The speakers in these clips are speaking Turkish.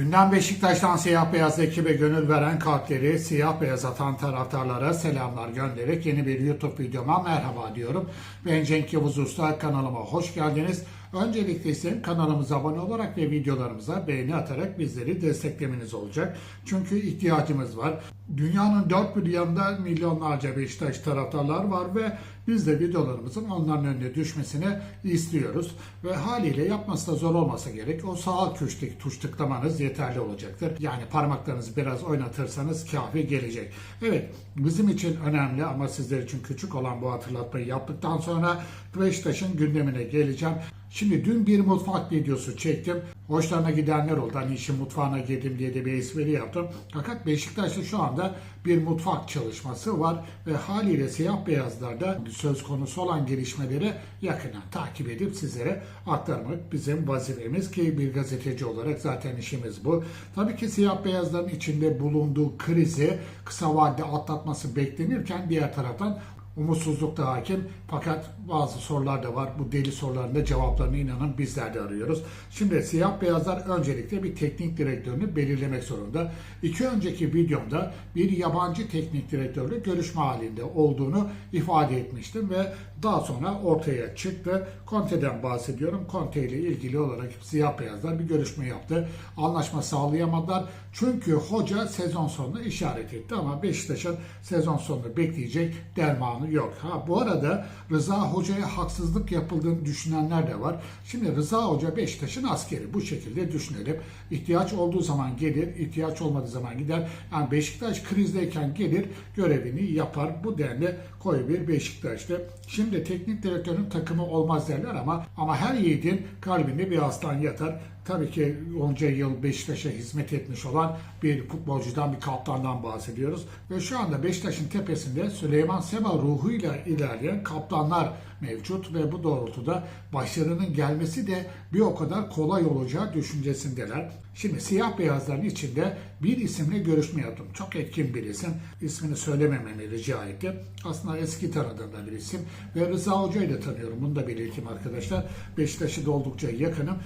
Gündem Beşiktaş'tan siyah beyaz ekibe gönül veren kalpleri siyah beyaz atan taraftarlara selamlar göndererek yeni bir YouTube videoma merhaba diyorum. Ben Cenk Yavuz Usta kanalıma hoş geldiniz. Öncelikle ise kanalımıza abone olarak ve videolarımıza beğeni atarak bizleri desteklemeniz olacak. Çünkü ihtiyacımız var. Dünyanın dört bir yanında milyonlarca Beşiktaş taraftarlar var ve biz de videolarımızın onların önüne düşmesini istiyoruz. Ve haliyle yapması da zor olmasa gerek. O sağ alt köşedeki tuş tıklamanız yeterli olacaktır. Yani parmaklarınızı biraz oynatırsanız kafi gelecek. Evet bizim için önemli ama sizler için küçük olan bu hatırlatmayı yaptıktan sonra Beşiktaş'ın gündemine geleceğim. Şimdi dün bir mutfak videosu çektim. Hoşlarına gidenler oldu. Hani işin mutfağına girdim diye de bir espri yaptım. Fakat Beşiktaş'ta şu anda bir mutfak çalışması var ve haliyle siyah beyazlarda söz konusu olan gelişmeleri yakından takip edip sizlere aktarmak bizim vazifemiz ki bir gazeteci olarak zaten işimiz bu. Tabii ki siyah beyazların içinde bulunduğu krizi kısa vadede atlatması beklenirken diğer taraftan umutsuzluk da hakim. Fakat bazı sorular da var. Bu deli soruların da cevaplarını inanın bizler de arıyoruz. Şimdi siyah beyazlar öncelikle bir teknik direktörünü belirlemek zorunda. İki önceki videomda bir yabancı teknik direktörle görüşme halinde olduğunu ifade etmiştim ve daha sonra ortaya çıktı. Conte'den bahsediyorum. Conte ile ilgili olarak siyah beyazlar bir görüşme yaptı. Anlaşma sağlayamadılar. Çünkü hoca sezon sonunu işaret etti ama Beşiktaş'ın sezon sonunu bekleyecek dermanı yok. Ha bu arada Rıza Hoca'ya haksızlık yapıldığını düşünenler de var. Şimdi Rıza Hoca Beşiktaş'ın askeri. Bu şekilde düşünelim. İhtiyaç olduğu zaman gelir, ihtiyaç olmadığı zaman gider. Yani Beşiktaş krizdeyken gelir, görevini yapar. Bu denli koyu bir Beşiktaş'tı. Şimdi teknik direktörün takımı olmaz derler ama ama her yiğidin kalbinde bir aslan yatar. Tabii ki onca yıl Beşiktaş'a hizmet etmiş olan bir futbolcudan, bir kaptandan bahsediyoruz. Ve şu anda Beşiktaş'ın tepesinde Süleyman Seba ruhuyla ilerleyen kaptanlar mevcut ve bu doğrultuda başarının gelmesi de bir o kadar kolay olacağı düşüncesindeler. Şimdi siyah beyazların içinde bir isimle görüşme yaptım. Çok etkin bir isim. İsmini söylemememi rica ettim. Aslında eski tanıdığım da bir isim. Ve Rıza Hoca'yı da tanıyorum. Bunu da belirteyim arkadaşlar. Beşiktaş'ı da oldukça yakınım.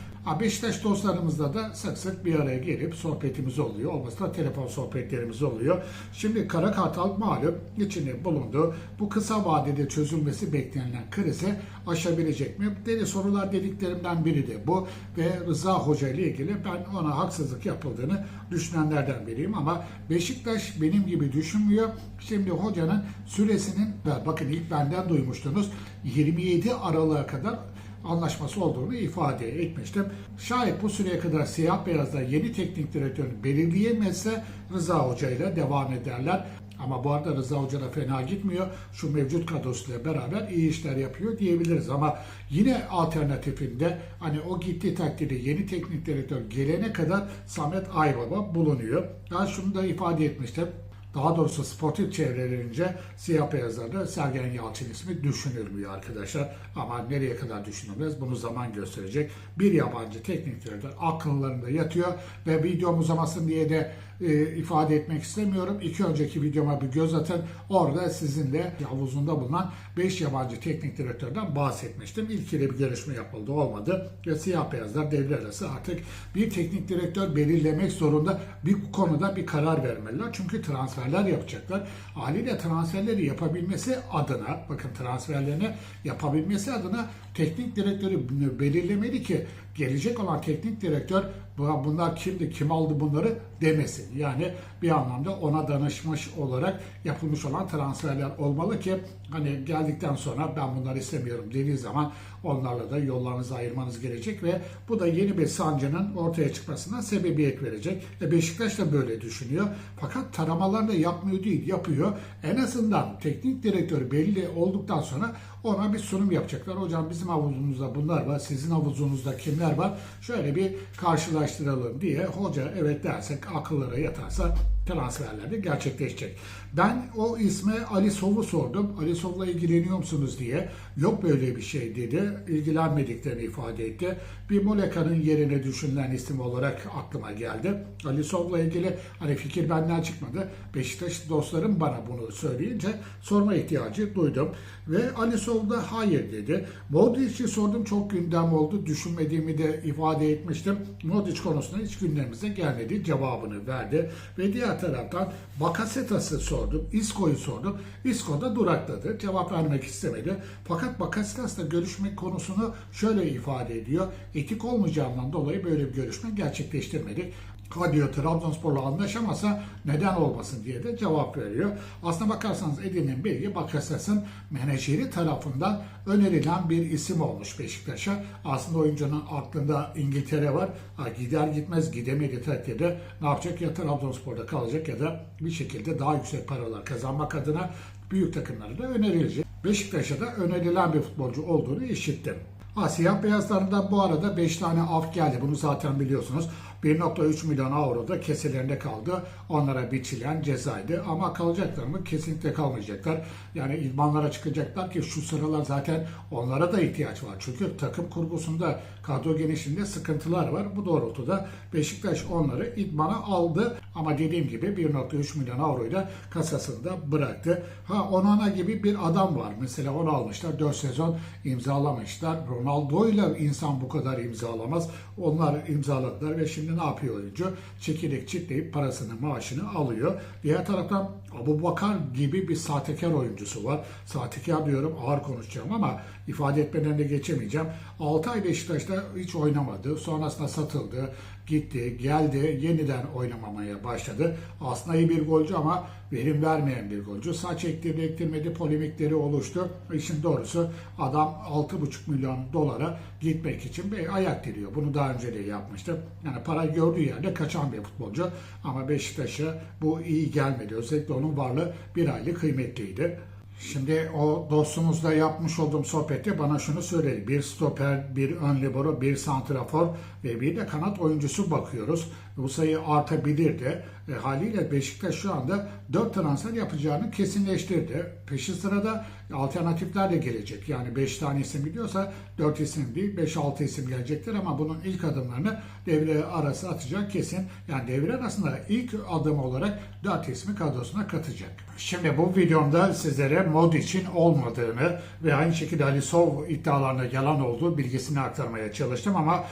Beşiktaş dostlarımızla da sık sık bir araya gelip sohbetimiz oluyor. Olmasa da telefon sohbetlerimiz oluyor. Şimdi Kara Kartal malum içinde bulundu. Bu kısa vadede çözülmesi beklenilen krizi aşabilecek mi? Deli sorular dediklerimden biri de bu. Ve Rıza Hoca ile ilgili ben ona haksızlık yapıldığını düşünenlerden biriyim ama Beşiktaş benim gibi düşünmüyor. Şimdi hocanın süresinin bakın ilk benden duymuştunuz 27 Aralık'a kadar anlaşması olduğunu ifade etmiştim. Şayet bu süreye kadar siyah beyazlar yeni teknik direktörünü belirleyemezse Rıza Hoca ile devam ederler. Ama bu arada Rıza Hoca da fena gitmiyor. Şu mevcut kadrosuyla beraber iyi işler yapıyor diyebiliriz. Ama yine alternatifinde hani o gitti takdirde yeni teknik direktör gelene kadar Samet Aybaba bulunuyor. Ben şunu da ifade etmiştim. Daha doğrusu sportif çevrelerince siyah beyazlarda Sergen Yalçın ismi düşünülmüyor arkadaşlar. Ama nereye kadar düşünülmez bunu zaman gösterecek. Bir yabancı teknik direktör akıllarında yatıyor ve videom uzamasın diye de e, ifade etmek istemiyorum. İki önceki videoma bir göz atın. Orada sizinle havuzunda bulunan 5 yabancı teknik direktörden bahsetmiştim. İlkiyle bir görüşme yapıldı olmadı. Ve siyah beyazlar devre arası artık bir teknik direktör belirlemek zorunda bir konuda bir karar vermeliler. Çünkü transferler yapacaklar. Haliyle transferleri yapabilmesi adına bakın transferlerini yapabilmesi adına teknik direktörü belirlemeli ki gelecek olan teknik direktör bunlar kimdi, kim aldı bunları demesin. Yani bir anlamda ona danışmış olarak yapılmış olan transferler olmalı ki hani geldikten sonra ben bunları istemiyorum dediği zaman onlarla da yollarınızı ayırmanız gerekecek ve bu da yeni bir sancının ortaya çıkmasına sebebiyet verecek. E Beşiktaş da böyle düşünüyor. Fakat taramalarını da yapmıyor değil, yapıyor. En azından teknik direktör belli olduktan sonra ona bir sunum yapacaklar. Hocam bizim havuzumuzda bunlar var, sizin havuzunuzda kimler var? Şöyle bir karşılaştıralım diye hoca evet dersek akıllara yatarsa transferlerde gerçekleşecek. Ben o isme Ali Sov'u sordum. Ali Sov'la ilgileniyor musunuz diye. Yok böyle bir şey dedi. İlgilenmediklerini ifade etti. Bir Moleka'nın yerine düşünülen isim olarak aklıma geldi. Ali Sov'la ilgili hani fikir benden çıkmadı. Beşiktaş dostlarım bana bunu söyleyince sorma ihtiyacı duydum. Ve Ali Sov da hayır dedi. Modric'i sordum çok gündem oldu. Düşünmediğimi de ifade etmiştim. Modric konusunda hiç gündemimize gelmedi. Cevabını verdi. Ve diğer taraftan Bakasetas'ı sordum. Isco'yu sordum. Isco da durakladı. Cevap vermek istemedi. Fakat Bakasetas'la görüşme konusunu şöyle ifade ediyor. Etik olmayacağından dolayı böyle bir görüşme gerçekleştirmedik. Ha diyor Trabzonspor'la anlaşamasa neden olmasın diye de cevap veriyor. Aslına bakarsanız edinilen bilgi Bakasetas'ın menajeri tarafından önerilen bir isim olmuş Beşiktaş'a. Aslında oyuncunun aklında İngiltere var. Ha, gider gitmez gidemedi takdirde ne yapacak ya Trabzonspor'da kalacak ya da bir şekilde daha yüksek paralar kazanmak adına büyük takımlara da önerilecek. Beşiktaş'a da önerilen bir futbolcu olduğunu işittim. Ha, siyah beyazlarından bu arada 5 tane af geldi. Bunu zaten biliyorsunuz. 1.3 milyon avro da keselerinde kaldı. Onlara biçilen cezaydı. Ama kalacaklar mı? Kesinlikle kalmayacaklar. Yani idmanlara çıkacaklar ki şu sıralar zaten onlara da ihtiyaç var. Çünkü takım kurgusunda kadro genişliğinde sıkıntılar var. Bu doğrultuda Beşiktaş onları idmana aldı. Ama dediğim gibi 1.3 milyon avroyu da kasasında bıraktı. Ha Onana gibi bir adam var. Mesela onu almışlar. 4 sezon imzalamışlar. Ronaldo ile insan bu kadar imzalamaz. Onlar imzaladılar ve şimdi ne yapıyor oyuncu? Çekirdek çitleyip parasını, maaşını alıyor. Diğer taraftan Abu Bakar gibi bir sahtekar oyuncusu var. Sahtekar diyorum ağır konuşacağım ama ifade etmeden de geçemeyeceğim. 6 ay Beşiktaş'ta hiç oynamadı. Sonrasında satıldı. Gitti, geldi, yeniden oynamamaya başladı. Aslında iyi bir golcü ama verim vermeyen bir golcü. Saç ektirdi, ektirmedi, polemikleri oluştu. İşin doğrusu adam 6,5 milyon dolara gitmek için bir ayak diliyor. Bunu daha önce de yapmıştı. Yani para gördüğü yerde kaçan bir futbolcu. Ama Beşiktaş'a bu iyi gelmedi. Özellikle onun varlığı bir aylık kıymetliydi. Şimdi o dostumuzla yapmış olduğum sohbette bana şunu söyledi. Bir stoper, bir ön libero, bir santrafor ve bir de kanat oyuncusu bakıyoruz. Bu sayı artabilirdi. E, haliyle Beşiktaş şu anda 4 transfer yapacağını kesinleştirdi. Peşi sırada alternatifler de gelecek. Yani 5 tane isim gidiyorsa 4 isim değil 5-6 isim gelecektir ama bunun ilk adımlarını devre arası atacak kesin. Yani devre arasında ilk adım olarak 4 ismi kadrosuna katacak. Şimdi bu videomda sizlere Modric'in olmadığını ve aynı şekilde Ali Sov iddialarında yalan olduğu bilgisini aktarmaya çalıştım ama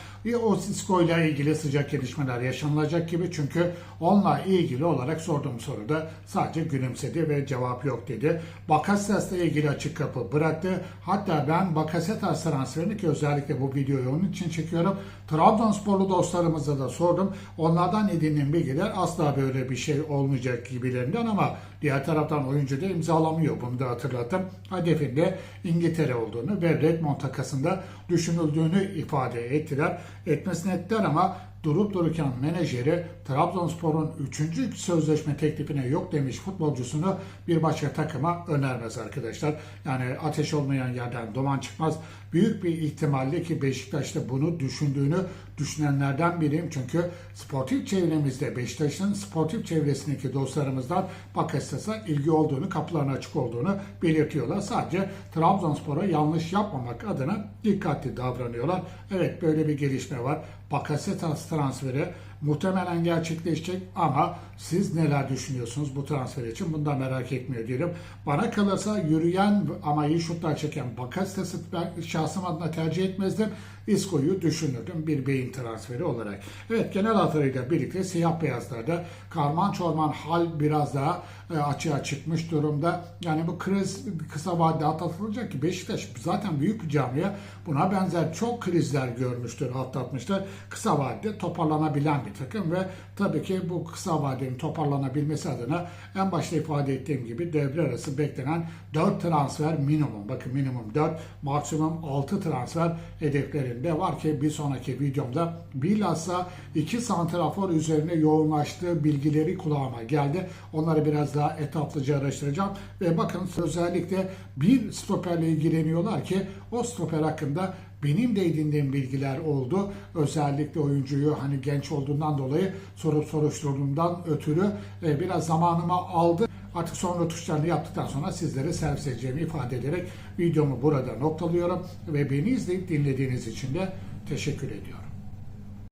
o Cisco ile ilgili sıcak gelişmeler yaşanılacak gibi çünkü onunla ilgili olarak sorduğum soruda sadece gülümsedi ve cevap yok dedi. Bakasetas'la ilgili açık kapı bıraktı. Hatta ben Bakasetas transferini ki özellikle bu videoyu onun için çekiyorum. Trabzonsporlu dostlarımıza da sordum. Onlardan edindiğim bilgiler asla böyle bir şey olmayacak gibilerinden ama diğer taraftan oyuncu da imzalamıyor. Bunu da hatırlattım. Hedefinde İngiltere olduğunu ve Redmond takasında düşünüldüğünü ifade ettiler. Etmesini ettiler ama durup dururken menajeri Trabzonspor'un 3. sözleşme teklifine yok demiş futbolcusunu bir başka takıma önermez arkadaşlar. Yani ateş olmayan yerden duman çıkmaz. Büyük bir ihtimalle ki Beşiktaş'ta bunu düşündüğünü düşünenlerden biriyim. Çünkü sportif çevremizde Beşiktaş'ın sportif çevresindeki dostlarımızdan Bakasetas'a ilgi olduğunu, kapılarına açık olduğunu belirtiyorlar. Sadece Trabzonspor'a yanlış yapmamak adına dikkatli davranıyorlar. Evet böyle bir gelişme var. Bakasetas transferi muhtemelen gerçekleşecek ama siz neler düşünüyorsunuz bu transfer için? Bunu da merak etmiyor diyelim. Bana kalırsa yürüyen ama iyi şutlar çeken Bakasetas'ı ben şahsım adına tercih etmezdim. Isco'yu düşünürdüm bir beyin transferi olarak. Evet genel hatlarıyla birlikte siyah beyazlarda karman çorman hal biraz daha e, açığa çıkmış durumda. Yani bu kriz kısa vadede atlatılacak ki Beşiktaş zaten büyük bir camia buna benzer çok krizler görmüştür, atlatmıştır. Kısa vadede toparlanabilen bir takım ve tabii ki bu kısa vadenin toparlanabilmesi adına en başta ifade ettiğim gibi devre arası beklenen 4 transfer minimum. Bakın minimum 4, maksimum 6 transfer hedeflerinde var ki bir sonraki videomda bilhassa 2 santrafor üzerine yoğunlaştığı bilgileri kulağıma geldi. Onları biraz daha etaplıca araştıracağım ve bakın özellikle bir stoperle ilgileniyorlar ki o stoper hakkında benim de edindiğim bilgiler oldu. Özellikle oyuncuyu hani genç olduğundan dolayı sorup soruşturduğumdan ötürü e, biraz zamanımı aldı. Artık sonra tuşlarını yaptıktan sonra sizlere servis edeceğimi ifade ederek videomu burada noktalıyorum ve beni izleyip dinlediğiniz için de teşekkür ediyorum.